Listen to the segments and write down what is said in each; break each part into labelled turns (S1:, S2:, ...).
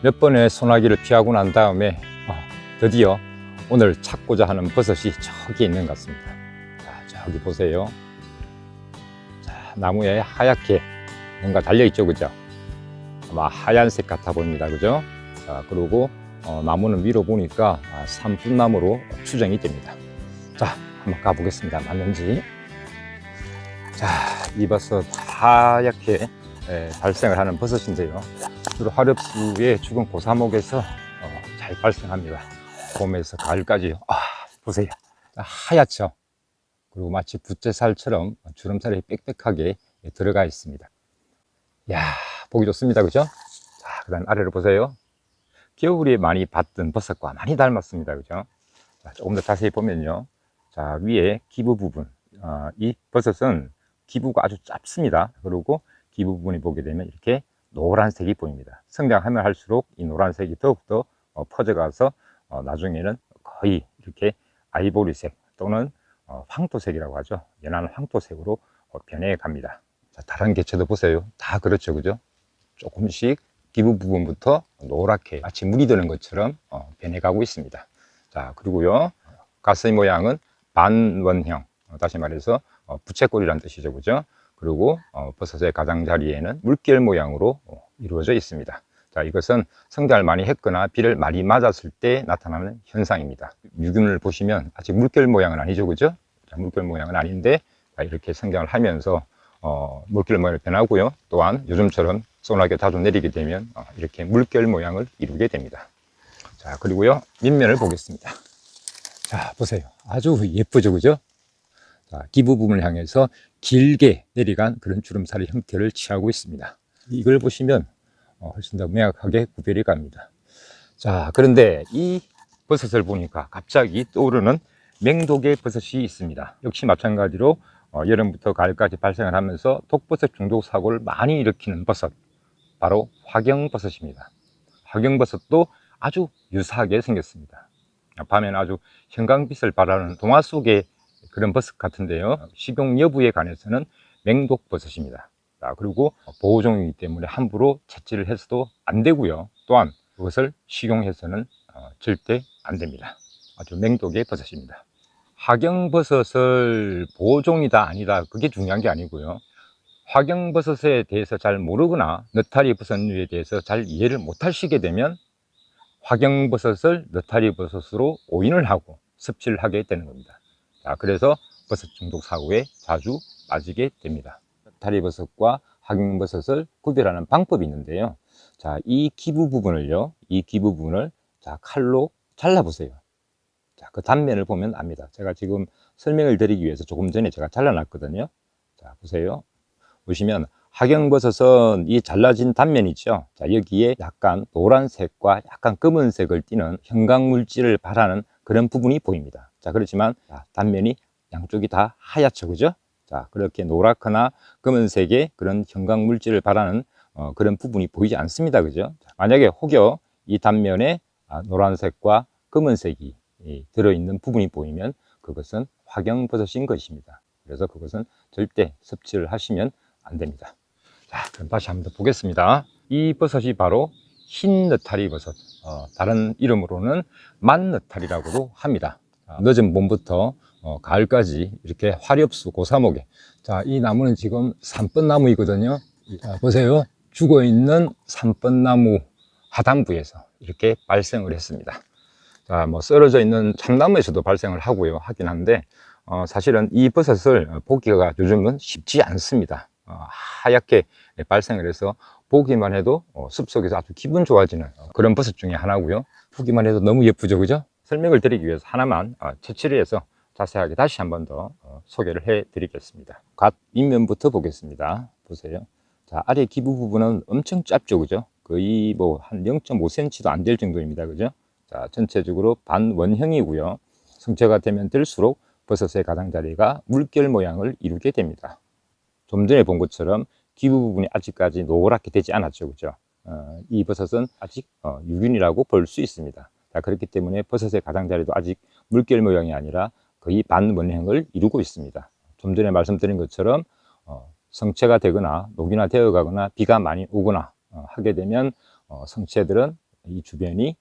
S1: 몇 번의 소나기를 피하고 난 다음에 아, 드디어 오늘 찾고자 하는 버섯이 저기 있는 것 같습니다. 자, 저기 보세요. 자, 나무에 하얗게 뭔가 달려있죠, 그죠? 아마 하얀색 같아 보입니다, 그죠? 자, 그리고 어, 나무는 위로 보니까 아, 산불나무로 추정이 됩니다. 자, 한번 가보겠습니다. 맞는지. 자, 이 버섯 하얗게 예, 발생을 하는 버섯인데요. 주로 화렵수의 죽은 고사목에서 어, 잘 발생합니다. 봄에서 가을까지. 아, 보세요. 하얗죠? 그리고 마치 부채살처럼 주름살이 빽빽하게 들어가 있습니다. 야 보기 좋습니다. 그죠? 자, 그 다음 아래로 보세요. 겨울에 많이 봤던 버섯과 많이 닮았습니다. 그죠? 자, 조금 더 자세히 보면요. 자, 위에 기부 부분. 어, 이 버섯은 기부가 아주 짧습니다. 그리고 기부 부분이 보게 되면 이렇게 노란색이 보입니다. 성장하면 할수록 이 노란색이 더욱더 어, 퍼져가서 어, 나중에는 거의 이렇게 아이보리색 또는 어, 황토색이라고 하죠. 연한 황토색으로 어, 변해 갑니다. 자, 다른 개체도 보세요. 다 그렇죠. 그죠? 조금씩 기부 부분부터 노랗게 마치 물이 드는 것처럼 어, 변해가고 있습니다. 자, 그리고요. 가슴 모양은 반원형. 어, 다시 말해서 어, 부채꼴이라는 뜻이죠. 그죠? 그리고 어, 버섯의 가장자리에는 물결 모양으로 어, 이루어져 있습니다. 자, 이것은 성장을 많이 했거나 비를 많이 맞았을 때 나타나는 현상입니다. 유균을 보시면 아직 물결 모양은 아니죠. 그죠? 자, 물결 모양은 아닌데 자, 이렇게 성장을 하면서 어, 물결 모양을 변하고요. 또한 요즘처럼 소나기가 자주 내리게 되면 어, 이렇게 물결 모양을 이루게 됩니다. 자, 그리고요. 밑면을 보겠습니다. 자, 보세요. 아주 예쁘죠. 그죠? 자, 기부 부분을 향해서 길게 내려간 그런 주름살의 형태를 취하고 있습니다. 이걸 보시면 어, 훨씬 더 명확하게 구별이 갑니다. 자, 그런데 이 버섯을 보니까 갑자기 떠오르는 맹독의 버섯이 있습니다. 역시 마찬가지로 어, 여름부터 가을까지 발생을 하면서 독버섯 중독 사고를 많이 일으키는 버섯, 바로 화경버섯입니다. 화경버섯도 아주 유사하게 생겼습니다. 밤에는 아주 형광빛을 발하는 동화 속의 그런 버섯 같은데요. 식용 여부에 관해서는 맹독버섯입니다. 자, 그리고 보호종이기 때문에 함부로 채취를 해서도 안 되고요. 또한 그것을 식용해서는 어, 절대 안 됩니다. 아주 맹독의 버섯입니다. 화경버섯을 보호종이다 아니다 그게 중요한 게 아니고요. 화경버섯에 대해서 잘 모르거나 느타리 버섯류에 대해서 잘 이해를 못 하시게 되면 화경버섯을 느타리 버섯으로 오인을 하고 섭취를 하게 되는 겁니다. 자, 그래서 버섯 중독 사고에 자주 빠지게 됩니다. 다리버섯과 화경버섯을 구별하는 방법이 있는데요. 자, 이 기부 부분을요, 이 기부 부분을 자, 칼로 잘라보세요. 자, 그 단면을 보면 압니다. 제가 지금 설명을 드리기 위해서 조금 전에 제가 잘라놨거든요. 자, 보세요. 보시면 화경버섯은 이 잘라진 단면 있죠. 자, 여기에 약간 노란색과 약간 검은색을 띠는 형광물질을 발하는 그런 부분이 보입니다. 자, 그렇지만 자, 단면이 양쪽이 다 하얗죠. 그죠? 자, 그렇게 노랗거나 검은색의 그런 형광 물질을 발하는 어, 그런 부분이 보이지 않습니다. 그죠? 자, 만약에 혹여 이 단면에 아, 노란색과 검은색이 이, 들어있는 부분이 보이면 그것은 화경버섯인 것입니다. 그래서 그것은 절대 섭취를 하시면 안 됩니다. 자, 그럼 다시 한번 더 보겠습니다. 이 버섯이 바로 흰 느타리 버섯, 어, 다른 이름으로는 만느타리라고도 합니다. 자, 늦은 봄부터 어, 가을까지 이렇게 화렵수 고사목에 자, 이 나무는 지금 산번나무이거든요. 자, 보세요. 죽어 있는 산번나무 하단부에서 이렇게 발생을 했습니다. 자, 뭐 썰어져 있는 참나무에서도 발생을 하고요. 하긴 한데 어, 사실은 이 버섯을 보기가 요즘은 쉽지 않습니다. 어, 하얗게 발생을 해서 보기만 해도 어, 숲속에서 아주 기분 좋아지는 어, 그런 버섯 중에 하나고요. 보기만 해도 너무 예쁘죠, 그죠? 설명을 드리기 위해서 하나만 어, 채취를 해서 자세하게 다시 한 번더 어, 소개를 해 드리겠습니다. 갓 밑면부터 보겠습니다. 보세요. 자, 아래 기부 부분은 엄청 짧죠, 그죠? 거의 뭐 한 0.5cm도 안 될 정도입니다, 그죠? 자, 전체적으로 반원형이고요. 성체가 되면 될수록 버섯의 가장자리가 물결 모양을 이루게 됩니다. 좀 전에 본 것처럼 기부 부분이 아직까지 노랗게 되지 않았죠, 그죠? 어, 이 버섯은 아직 어, 유균이라고 볼 수 있습니다. 자, 그렇기 때문에 버섯의 가장자리도 아직 물결 모양이 아니라 거의 반원형을 이루고 있습니다. 좀 전에 말씀드린 것처럼 어, 성체가 되거나 녹이나 되어 가거나 비가 많이 오거나 어, 하게 되면 어, 성체들은 이 주변이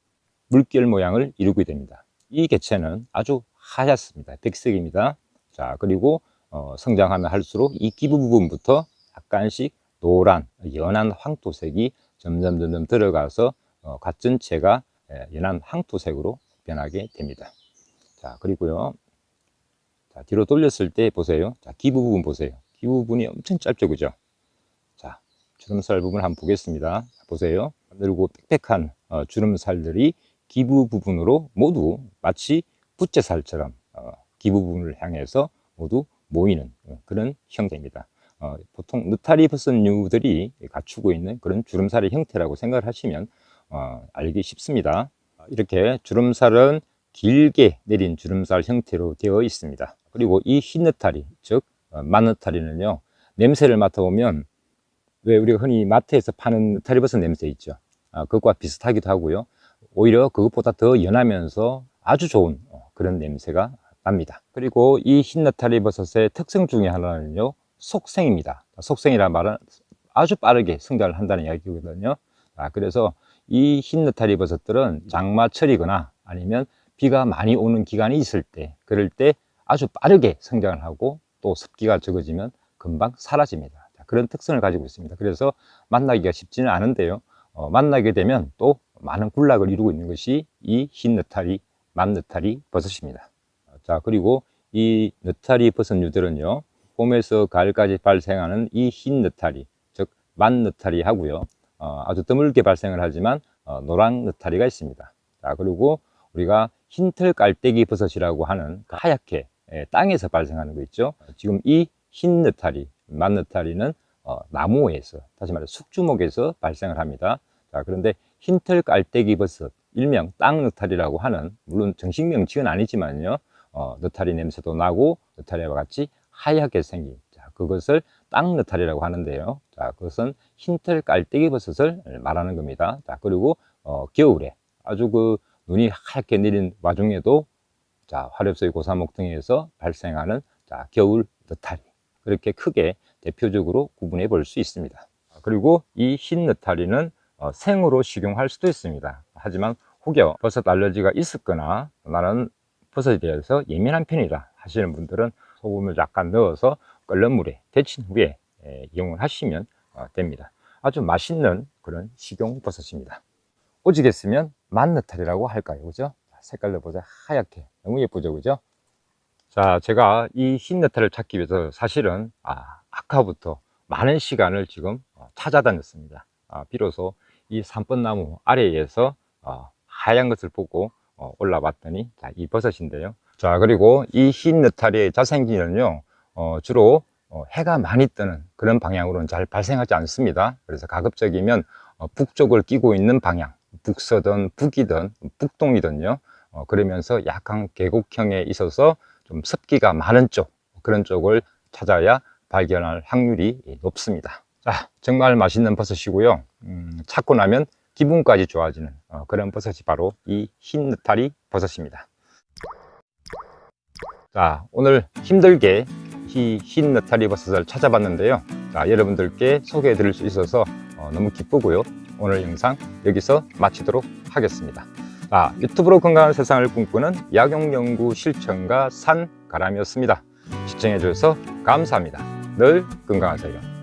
S1: 물결 모양을 이루게 됩니다. 이 개체는 아주 하얗습니다. 백색입니다. 자, 그리고 어, 성장하면 할수록 이 기부 부분부터 약간씩 노란, 연한 황토색이 점점 점점 들어가서 어, 갓 전체가 예, 연한 황토색으로 변하게 됩니다. 자, 그리고요. 자, 뒤로 돌렸을 때 보세요. 자, 기부 부분 보세요. 기부 부분이 엄청 짧죠, 그죠? 자, 주름살 부분 한번 보겠습니다. 자, 보세요. 늘고 빽빽한 어, 주름살들이 기부 부분으로 모두 마치 부채살처럼 어, 기부 부분을 향해서 모두 모이는 어, 그런 형태입니다. 어, 보통 느타리 버섯류들이 갖추고 있는 그런 주름살의 형태라고 생각을 하시면 어, 알기 쉽습니다. 이렇게 주름살은 길게 내린 주름살 형태로 되어 있습니다. 그리고 이 흰 느타리, 즉 어, 만느타리는요 냄새를 맡아보면 왜 우리가 흔히 마트에서 파는 느타리버섯 냄새 있죠. 아, 그것과 비슷하기도 하고요. 오히려 그것보다 더 연하면서 아주 좋은 어, 그런 냄새가 납니다. 그리고 이 흰 느타리 버섯의 특성 중에 하나는요, 속생입니다. 속생이란 말은 아주 빠르게 성장을 한다는 이야기거든요. 아, 그래서 이 흰 느타리 버섯들은 장마철이거나 아니면 비가 많이 오는 기간이 있을 때, 그럴 때 아주 빠르게 성장을 하고 또 습기가 적어지면 금방 사라집니다. 자, 그런 특성을 가지고 있습니다. 그래서 만나기가 쉽지는 않은데요. 어, 만나게 되면 또 많은 군락을 이루고 있는 것이 이 흰 느타리, 만 느타리 버섯입니다. 자, 그리고 이 느타리 버섯류들은요, 봄에서 가을까지 발생하는 이 흰 느타리, 즉, 만 느타리 하고요, 어, 아주 드물게 발생을 하지만, 어, 노랑 느타리가 있습니다. 자, 그리고 우리가 흰털 깔때기 버섯이라고 하는 그 하얗게 예, 땅에서 발생하는 거 있죠. 지금 이 흰 느타리, 만 느타리는 어, 나무에서, 다시 말해 숙주목에서 발생을 합니다. 자, 그런데 흰털 깔때기 버섯, 일명 땅 느타리라고 하는, 물론 정식 명칭은 아니지만요, 어, 느타리 냄새도 나고, 느타리와 같이 하얗게 생긴, 자, 그것을 땅 느타리라고 하는데요. 자, 그것은 흰털 깔때기 버섯을 말하는 겁니다. 자, 그리고, 어, 겨울에 아주 그 눈이 하얗게 내린 와중에도 자, 화렵소의 고사목 등에서 발생하는 자, 겨울 느타리. 그렇게 크게 대표적으로 구분해 볼 수 있습니다. 그리고 이 흰 느타리는 어, 생으로 식용할 수도 있습니다. 하지만 혹여 버섯 알러지가 있었거나 나는 버섯에 대해서 예민한 편이다 하시는 분들은 소금을 약간 넣어서 끓는 물에 데친 후에 에, 이용을 하시면 어, 됩니다. 아주 맛있는 그런 식용 버섯입니다. 오지겠으면 만느타리라고 할까요? 그죠? 색깔도 보자. 하얗게. 너무 예쁘죠? 그죠? 자, 제가 이 흰 느타리를 찾기 위해서 사실은, 아, 아까부터 많은 시간을 지금 어, 찾아다녔습니다. 아, 비로소 이 산번나무 아래에서 어, 하얀 것을 보고 어, 올라왔더니, 자, 이 버섯인데요. 자, 그리고 이 흰 느타리의 자생기는요, 어, 주로 어, 해가 많이 뜨는 그런 방향으로는 잘 발생하지 않습니다. 그래서 가급적이면 어, 북쪽을 끼고 있는 방향, 북서든 북이든 북동이든요. 어, 그러면서 약간 계곡형에 있어서 좀 습기가 많은 쪽 그런 쪽을 찾아야 발견할 확률이 높습니다. 자, 정말 맛있는 버섯이고요. 음, 찾고 나면 기분까지 좋아지는 어, 그런 버섯이 바로 이 흰 느타리 버섯입니다. 자, 오늘 힘들게 이흰 느타리 버섯을 찾아봤는데요. 자, 여러분들께 소개해 드릴 수 있어서 어, 너무 기쁘고요. 오늘 영상 여기서 마치도록 하겠습니다. 자, 유튜브로 건강한 세상을 꿈꾸는 약용연구 실천가 산가람이었습니다. 시청해 주셔서 감사합니다. 늘 건강하세요.